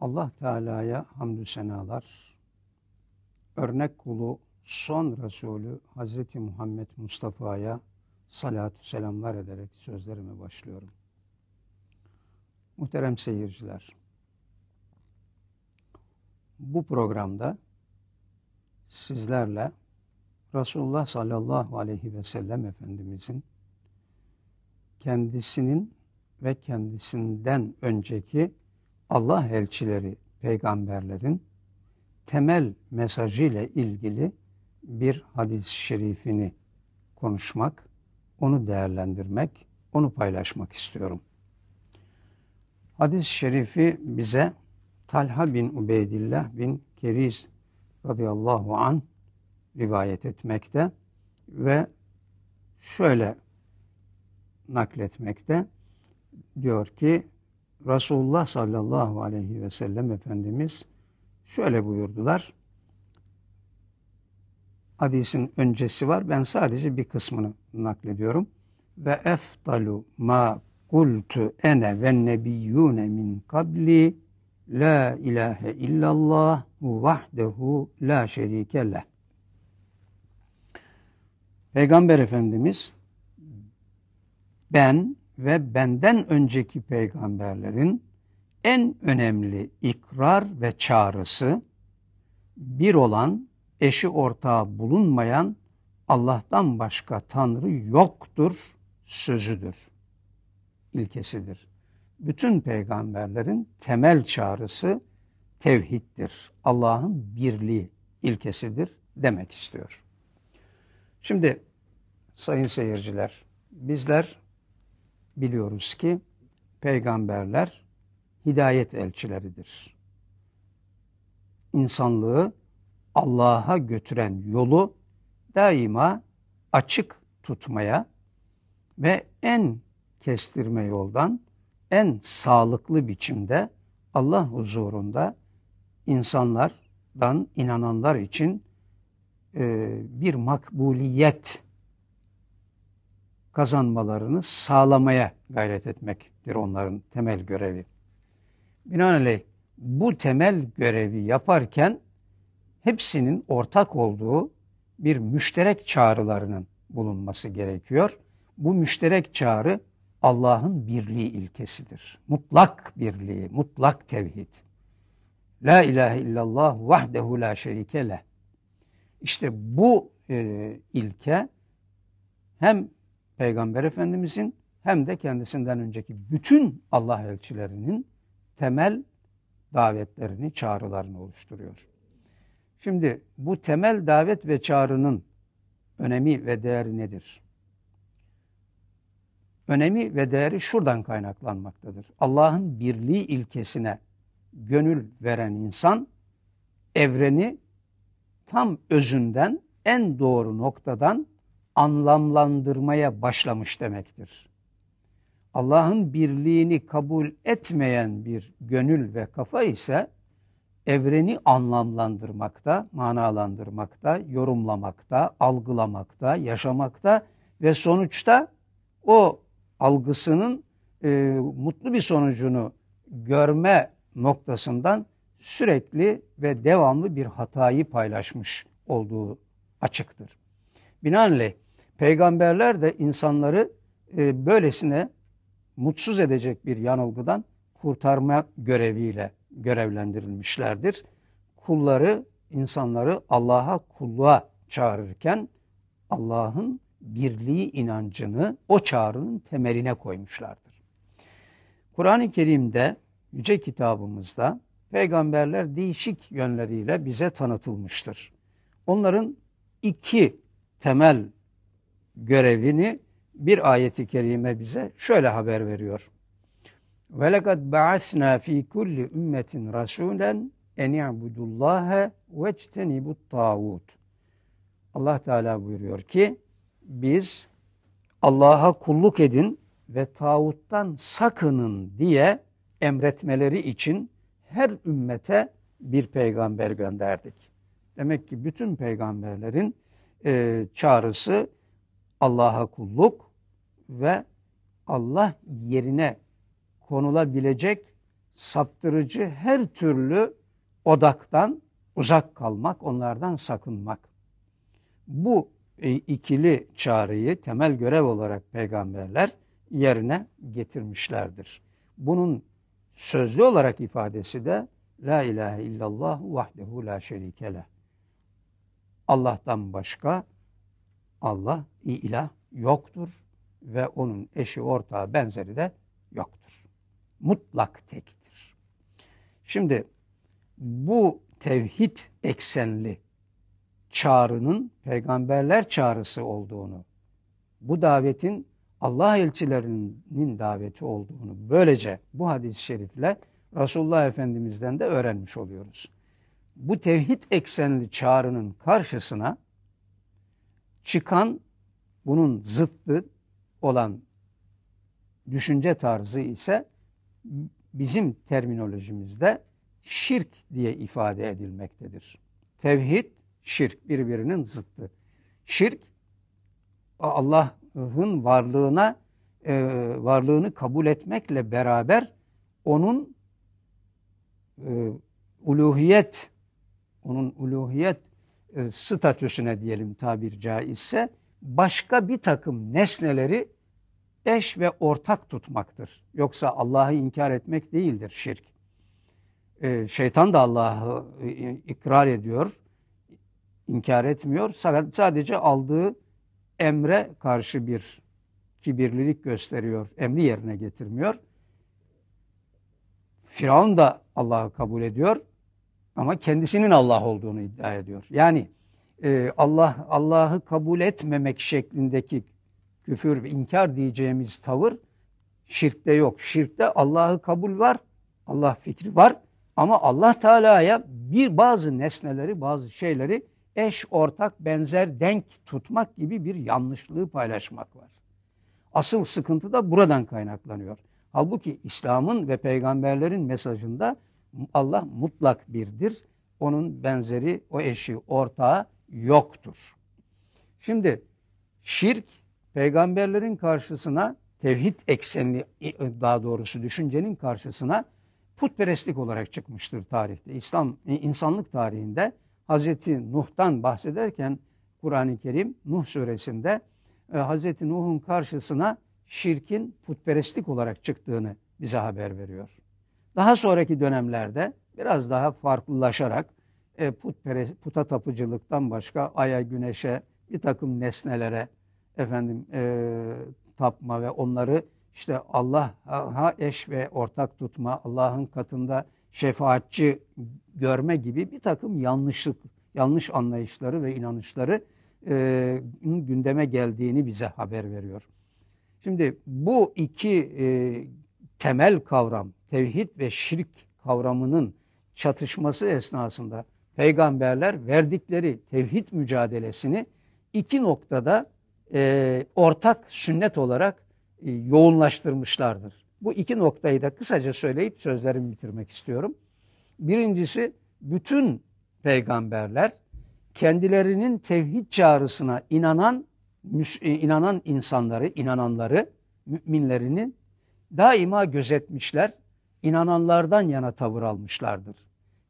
Allah Teala'ya hamdü senalar. Örnek kulu son Resulü Hazreti Muhammed Mustafa'ya salatü selamlar ederek sözlerime başlıyorum. Muhterem seyirciler, bu programda sizlerle Resulullah sallallahu aleyhi ve sellem Efendimizin kendisinin ve kendisinden önceki Allah elçileri, peygamberlerin temel mesajı ile ilgili bir hadis-i şerifini konuşmak, onu değerlendirmek, onu paylaşmak istiyorum. Hadis-i şerifi bize Talha bin Ubeydillah bin Keriz radıyallahu an rivayet etmekte ve şöyle nakletmekte. Diyor ki Resulullah sallallahu aleyhi ve sellem Efendimiz şöyle buyurdular. Hadisin öncesi var. Ben sadece bir kısmını naklediyorum. Ve eftalu ma kultu ene ve nebiyyune min kabli la ilahe illallah vahdehu la şerike leh. Peygamber Efendimiz ben ve benden önceki peygamberlerin en önemli ikrar ve çağrısı bir olan eşi ortağı bulunmayan Allah'tan başka Tanrı yoktur sözüdür, ilkesidir. Bütün peygamberlerin temel çağrısı tevhiddir. Allah'ın birliği ilkesidir demek istiyor. Şimdi sayın seyirciler bizler biliyoruz ki peygamberler hidayet elçileridir. İnsanlığı Allah'a götüren yolu daima açık tutmaya ve en kestirme yoldan en sağlıklı biçimde Allah huzurunda insanlardan inananlar için bir makbuliyet kazanmalarını sağlamaya gayret etmektir onların temel görevi. Binaenaleyh bu temel görevi yaparken hepsinin ortak olduğu bir müşterek çağrılarının bulunması gerekiyor. Bu müşterek çağrı Allah'ın birliği ilkesidir. Mutlak birliği, mutlak tevhid. La ilahe illallah vahdehu la şerike leh. İşte bu e, ilke hem Peygamber Efendimizin hem de kendisinden önceki bütün Allah elçilerinin temel davetlerini, çağrılarını oluşturuyor. Şimdi bu temel davet ve çağrının önemi ve değeri nedir? Önemi ve değeri şuradan kaynaklanmaktadır. Allah'ın birliği ilkesine gönül veren insan evreni tam özünden en doğru noktadan anlamlandırmaya başlamış demektir. Allah'ın birliğini kabul etmeyen bir gönül ve kafa ise evreni anlamlandırmakta, manalandırmakta, yorumlamakta, algılamakta, yaşamakta ve sonuçta o algısının e, mutlu bir sonucunu görme noktasından sürekli ve devamlı bir hatayı paylaşmış olduğu açıktır. Binaenaleyh peygamberler de insanları e, böylesine mutsuz edecek bir yanılgıdan kurtarma göreviyle görevlendirilmişlerdir. Kulları, insanları Allah'a kulluğa çağırırken Allah'ın birliği inancını o çağrının temeline koymuşlardır. Kur'an-ı Kerim'de, yüce kitabımızda peygamberler değişik yönleriyle bize tanıtılmıştır. Onların iki temel görevini bir ayeti kerime bize şöyle haber veriyor. Ve lekad ba'asna fi kulli ümmetin rasulen en i'budullaha ve ectenibut tağut. Allah Teala buyuruyor ki biz Allah'a kulluk edin ve tağuttan sakının diye emretmeleri için her ümmete bir peygamber gönderdik. Demek ki bütün peygamberlerin e, çağrısı Allah'a kulluk ve Allah yerine konulabilecek saptırıcı her türlü odaktan uzak kalmak, onlardan sakınmak. Bu e, ikili çağrıyı temel görev olarak peygamberler yerine getirmişlerdir. Bunun sözlü olarak ifadesi de La ilahe illallah vahdehu la şerike Allah'tan başka Allah ilah yoktur ve onun eşi, ortağı, benzeri de yoktur. Mutlak tektir. Şimdi bu tevhid eksenli çağrının peygamberler çağrısı olduğunu, bu davetin Allah elçilerinin daveti olduğunu böylece bu hadis-i şerifle Resulullah Efendimiz'den de öğrenmiş oluyoruz. Bu tevhid eksenli çağrının karşısına çıkan bunun zıttı olan düşünce tarzı ise bizim terminolojimizde şirk diye ifade edilmektedir. Tevhid, şirk birbirinin zıttı. Şirk Allah'ın varlığına e, varlığını kabul etmekle beraber onun e, uluhiyet onun uluhiyet statüsüne diyelim tabir caizse başka bir takım nesneleri eş ve ortak tutmaktır. Yoksa Allah'ı inkar etmek değildir şirk. Ee, şeytan da Allah'ı e, ikrar ediyor, inkar etmiyor. Sadece aldığı emre karşı bir kibirlilik gösteriyor, emri yerine getirmiyor. Firavun da Allah'ı kabul ediyor ama kendisinin Allah olduğunu iddia ediyor. Yani e, Allah Allah'ı kabul etmemek şeklindeki küfür ve inkar diyeceğimiz tavır şirkte yok. Şirkte Allah'ı kabul var, Allah fikri var ama Allah Teala'ya bir bazı nesneleri, bazı şeyleri eş, ortak, benzer, denk tutmak gibi bir yanlışlığı paylaşmak var. Asıl sıkıntı da buradan kaynaklanıyor. Halbuki İslam'ın ve peygamberlerin mesajında Allah mutlak birdir. Onun benzeri, o eşi, ortağı yoktur. Şimdi şirk peygamberlerin karşısına tevhid eksenli daha doğrusu düşüncenin karşısına putperestlik olarak çıkmıştır tarihte. İslam insanlık tarihinde Hazreti Nuh'tan bahsederken Kur'an-ı Kerim Nuh suresinde e, Hazreti Nuh'un karşısına şirkin putperestlik olarak çıktığını bize haber veriyor. Daha sonraki dönemlerde biraz daha farklılaşarak e, putpere, puta tapıcılıktan başka aya, güneşe, bir takım nesnelere efendim e, tapma ve onları işte Allah'a eş ve ortak tutma, Allah'ın katında şefaatçi görme gibi bir takım yanlışlık, yanlış anlayışları ve inanışları e, gündeme geldiğini bize haber veriyor. Şimdi bu iki e, temel kavram, tevhid ve şirk kavramının çatışması esnasında peygamberler verdikleri tevhid mücadelesini iki noktada e, ortak sünnet olarak e, yoğunlaştırmışlardır. Bu iki noktayı da kısaca söyleyip sözlerimi bitirmek istiyorum. Birincisi bütün peygamberler kendilerinin tevhid çağrısına inanan e, inanan insanları, inananları, müminlerini daima gözetmişler, inananlardan yana tavır almışlardır.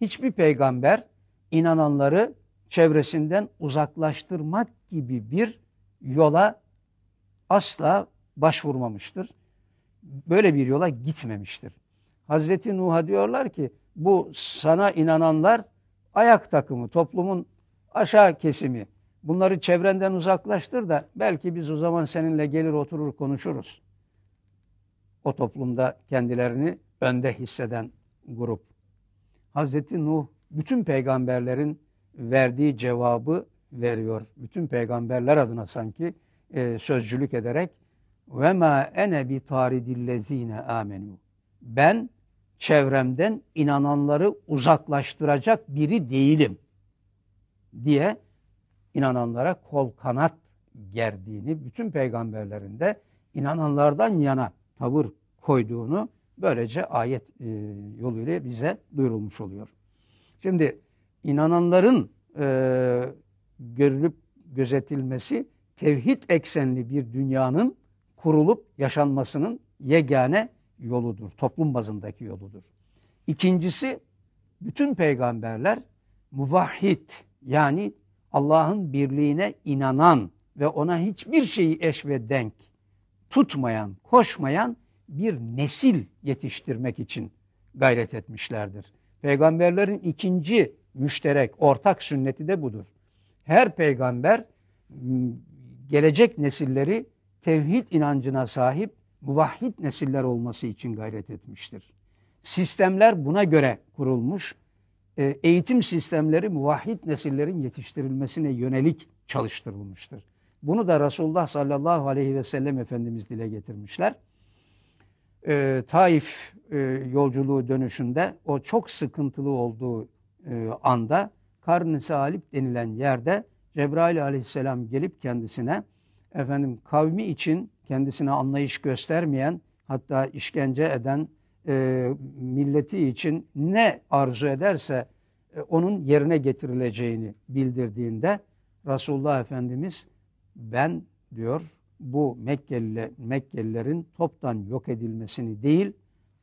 Hiçbir peygamber inananları çevresinden uzaklaştırmak gibi bir yola asla başvurmamıştır. Böyle bir yola gitmemiştir. Hazreti Nuh'a diyorlar ki bu sana inananlar ayak takımı, toplumun aşağı kesimi. Bunları çevrenden uzaklaştır da belki biz o zaman seninle gelir oturur konuşuruz. O toplumda kendilerini önde hisseden grup. Hazreti Nuh bütün peygamberlerin verdiği cevabı veriyor. Bütün peygamberler adına sanki e, sözcülük ederek ve ma ene bi taridillezine amenu. Ben çevremden inananları uzaklaştıracak biri değilim diye inananlara kol kanat gerdiğini, bütün peygamberlerin de inananlardan yana tavır koyduğunu böylece ayet e, yoluyla bize duyurulmuş oluyor. Şimdi inananların e, görülüp gözetilmesi tevhid eksenli bir dünyanın kurulup yaşanmasının yegane yoludur. Toplum bazındaki yoludur. İkincisi bütün peygamberler muvahhid yani Allah'ın birliğine inanan ve ona hiçbir şeyi eş ve denk tutmayan, koşmayan bir nesil yetiştirmek için gayret etmişlerdir. Peygamberlerin ikinci müşterek, ortak sünneti de budur. Her peygamber gelecek nesilleri tevhid inancına sahip muvahhid nesiller olması için gayret etmiştir. Sistemler buna göre kurulmuş. E, eğitim sistemleri muvahhid nesillerin yetiştirilmesine yönelik çalıştırılmıştır. Bunu da Resulullah sallallahu aleyhi ve sellem Efendimiz dile getirmişler. E, Taif e, yolculuğu dönüşünde o çok sıkıntılı olduğu e, anda Karn-ı Salip denilen yerde Cebrail aleyhisselam gelip kendisine efendim kavmi için kendisine anlayış göstermeyen hatta işkence eden e, milleti için ne arzu ederse e, onun yerine getirileceğini bildirdiğinde Resulullah Efendimiz ben diyor bu Mekkeli, Mekkelilerin toptan yok edilmesini değil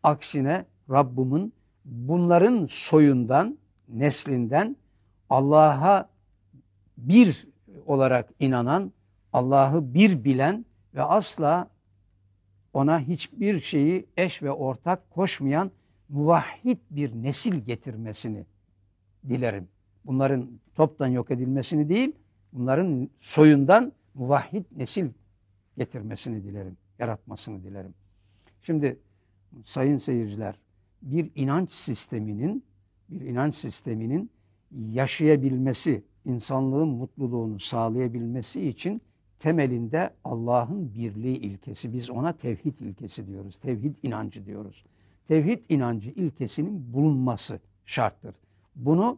aksine Rabbimin bunların soyundan neslinden Allah'a bir olarak inanan, Allah'ı bir bilen ve asla ona hiçbir şeyi eş ve ortak koşmayan muvahhid bir nesil getirmesini dilerim. Bunların toptan yok edilmesini değil, bunların soyundan muvahhid nesil getirmesini dilerim, yaratmasını dilerim. Şimdi sayın seyirciler, bir inanç sisteminin bir inanç sisteminin yaşayabilmesi, insanlığın mutluluğunu sağlayabilmesi için temelinde Allah'ın birliği ilkesi. Biz ona tevhid ilkesi diyoruz. Tevhid inancı diyoruz. Tevhid inancı ilkesinin bulunması şarttır. Bunu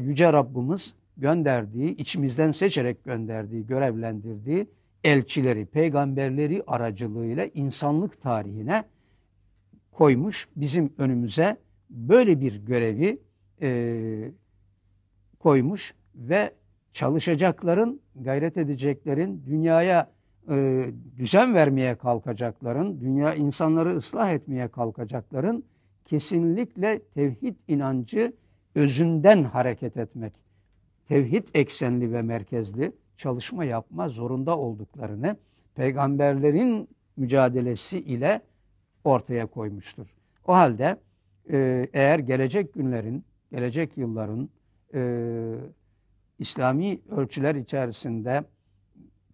Yüce Rabbimiz gönderdiği, içimizden seçerek gönderdiği, görevlendirdiği elçileri, peygamberleri aracılığıyla insanlık tarihine koymuş. Bizim önümüze böyle bir görevi e, koymuş ve çalışacakların, gayret edeceklerin, dünyaya e, düzen vermeye kalkacakların, dünya insanları ıslah etmeye kalkacakların kesinlikle tevhid inancı özünden hareket etmek, tevhid eksenli ve merkezli çalışma yapma zorunda olduklarını peygamberlerin mücadelesi ile ortaya koymuştur. O halde e, eğer gelecek günlerin, gelecek yılların e, İslami ölçüler içerisinde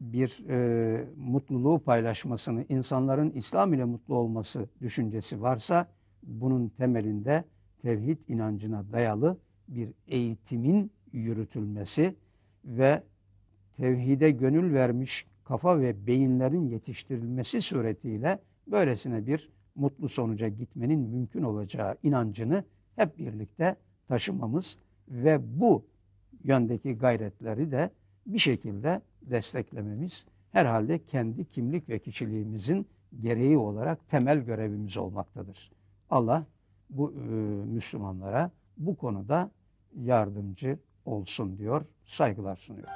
bir e, mutluluğu paylaşmasını, insanların İslam ile mutlu olması düşüncesi varsa bunun temelinde tevhid inancına dayalı bir eğitimin yürütülmesi ve tevhide gönül vermiş kafa ve beyinlerin yetiştirilmesi suretiyle böylesine bir mutlu sonuca gitmenin mümkün olacağı inancını hep birlikte taşımamız ve bu yöndeki gayretleri de bir şekilde desteklememiz herhalde kendi kimlik ve kişiliğimizin gereği olarak temel görevimiz olmaktadır. Allah bu e, Müslümanlara bu konuda yardımcı olsun diyor, saygılar sunuyor.